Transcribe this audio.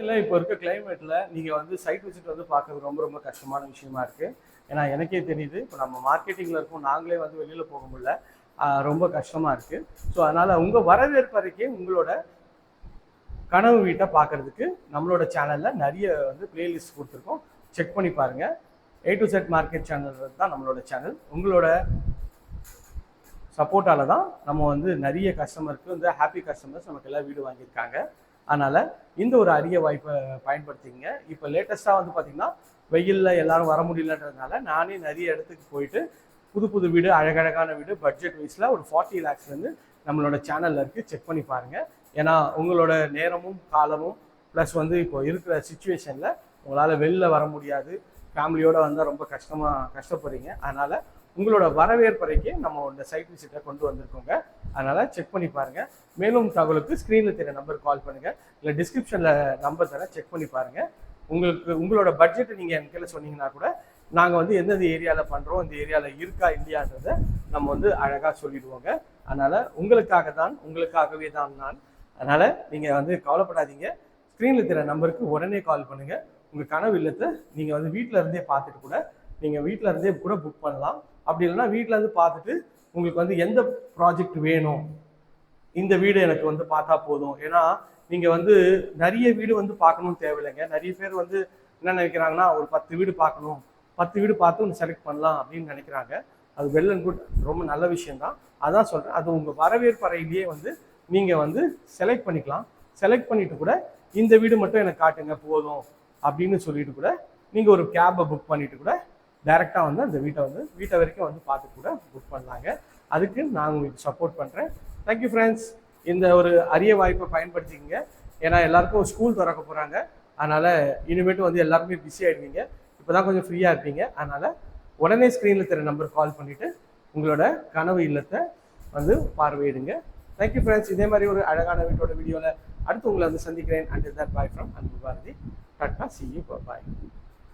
இல்லை இப்போ இருக்க கிளைமேட்டில் நீங்கள் வந்து சைட் விசிட் வந்து பார்க்கறது ரொம்ப ரொம்ப கஷ்டமான விஷயமா இருக்குது ஏன்னா எனக்கே தெரியுது இப்போ நம்ம மார்க்கெட்டிங்கில் இருக்கோம் நாங்களே வந்து வெளியில் போக முடியல. ரொம்ப கஷ்டமாக இருக்குது ஸோ அதனால் உங்கள் வரவேற்பறைக்கே உங்களோட கனவு வீட்டை பார்க்கறதுக்கு நம்மளோட சேனலில் நிறைய வந்து பிளேலிஸ்ட் கொடுத்துருக்கோம். செக் பண்ணி பாருங்கள் A to Z market channel தான் நம்மளோட சேனல் உங்களோட சப்போர்ட்டால தான் நம்ம வந்து நிறைய கஸ்டமருக்கு வந்து ஹாப்பி கஸ்டமர்ஸ் நமக்கு எல்லாம் வீடு வாங்கியிருக்காங்க. அதனால் இந்த ஒரு அரிய வாய்ப்பை பயன்படுத்திங்க இப்போ லேட்டஸ்ட்டாக வந்து பார்த்திங்கன்னா வெயிலில் எல்லாரும் வர முடியலன்றதுனால நானே நிறைய இடத்துக்கு போயிட்டு புது புது வீடு அழகழகான வீடு பட்ஜெட் வைஸில் ஒரு ஃபார்ட்டி லேக்ஸ்லேருந்து நம்மளோட சேனலில் இருக்குது செக் பண்ணி பாருங்கள் ஏன்னா உங்களோட நேரமும் காலமும் ப்ளஸ் வந்து இப்போ இருக்கிற சுச்சுவேஷனில் உங்களால் வெளில வர முடியாது. ஃபேமிலியோடு வந்தால் ரொம்ப கஷ்டமாக கஷ்டப்படுறீங்க. அதனால் உங்களோட வரவேற்பறைக்கு நம்ம இந்த சைட் விசிட்டை கொண்டு வந்திருக்கோங்க. அதனால் செக் பண்ணி பாருங்கள் மேலும் தகவலுக்கு ஸ்க்ரீனில் தெரிய நம்பர் கால் பண்ணுங்கள் இல்லை டிஸ்கிரிப்ஷனில் நம்பர் தரேன் செக் பண்ணி பாருங்கள் உங்களுக்கு உங்களோட பட்ஜெட்டை நீங்கள் என் கீழே சொன்னீங்கன்னா கூட நாங்கள் வந்து எந்தெந்த ஏரியாவில் பண்ணுறோம் இந்த ஏரியாவில் இருக்கா இல்லையான்றதை நம்ம வந்து அழகாக சொல்லிடுவோங்க. அதனால் உங்களுக்காக தான் உங்களுக்காகவே தான் நான். அதனால் நீங்கள் வந்து கவலைப்படாதீங்க. ஸ்க்ரீனில் தெரிய நம்பருக்கு உடனே கால் பண்ணுங்கள் உங்கள் கனவு இல்லத்தை நீங்கள் வந்து வீட்டில் இருந்தே பார்த்துட்டு கூட நீங்கள் வீட்டில் இருந்தே கூட புக் பண்ணலாம். அப்படி இல்லைன்னா வீட்டில் இருந்து பார்த்துட்டு உங்களுக்கு வந்து எந்த ப்ராஜெக்ட் வேணும்? இந்த வீடு எனக்கு வந்து பார்த்தா போதும். ஏன்னா நீங்கள் வந்து நிறைய வீடு வந்து பார்க்கணும்னு தேவையில்லைங்க. நிறைய பேர் வந்து என்ன நினைக்கிறாங்கன்னா ஒரு பத்து வீடு பார்க்கணும். பத்து வீடு பார்த்து ஒன்று செலக்ட் பண்ணலாம் அப்படின்னு நினைக்கிறாங்க. அது வெல் அண்ட் குட் ரொம்ப நல்ல விஷயம்தான். அதான் சொல்கிறேன் அது உங்கள் வரவேற்பறையிலேயே வந்து நீங்கள் வந்து செலக்ட் பண்ணிக்கலாம். செலக்ட் பண்ணிட்டு கூட இந்த வீடு மட்டும் எனக்கு காட்டுங்க போதும் அப்படின்னு சொல்லிட்டு கூட நீங்கள் ஒரு கேபை புக் பண்ணிட்டு கூட டைரெக்டாக வந்து அந்த வீட்டை வந்து வீட்டை வரைக்கும் வந்து பார்த்து கூட புக் பண்ணலாங்க. அதுக்கு நான் உங்களுக்கு சப்போர்ட் பண்ணுறேன் தேங்க்யூ ஃப்ரெண்ட்ஸ் இந்த ஒரு அரிய வாய்ப்பை பயன்படுத்திக்கங்க. ஏன்னா எல்லாருக்கும் ஸ்கூல் திறக்க போகிறாங்க அதனால் இனிமேட்டு வந்து எல்லாருமே பிஸி ஆகிடுவீங்க இப்போ தான் கொஞ்சம் ஃப்ரீயாக இருப்பீங்க. அதனால் உடனே ஸ்க்ரீனில் தெரிய நம்பர் கால் பண்ணிவிட்டு உங்களோட கனவு இல்லத்தை வந்து பார்வையிடுங்க. தேங்க்யூ ஃப்ரெண்ட்ஸ் இதே மாதிரி ஒரு அழகான வீட்டோட வீடியோவில் அடுத்து உங்களை வந்து சந்திக்கிறேன். And that bye from Anbu Bharathi. Tata see you bye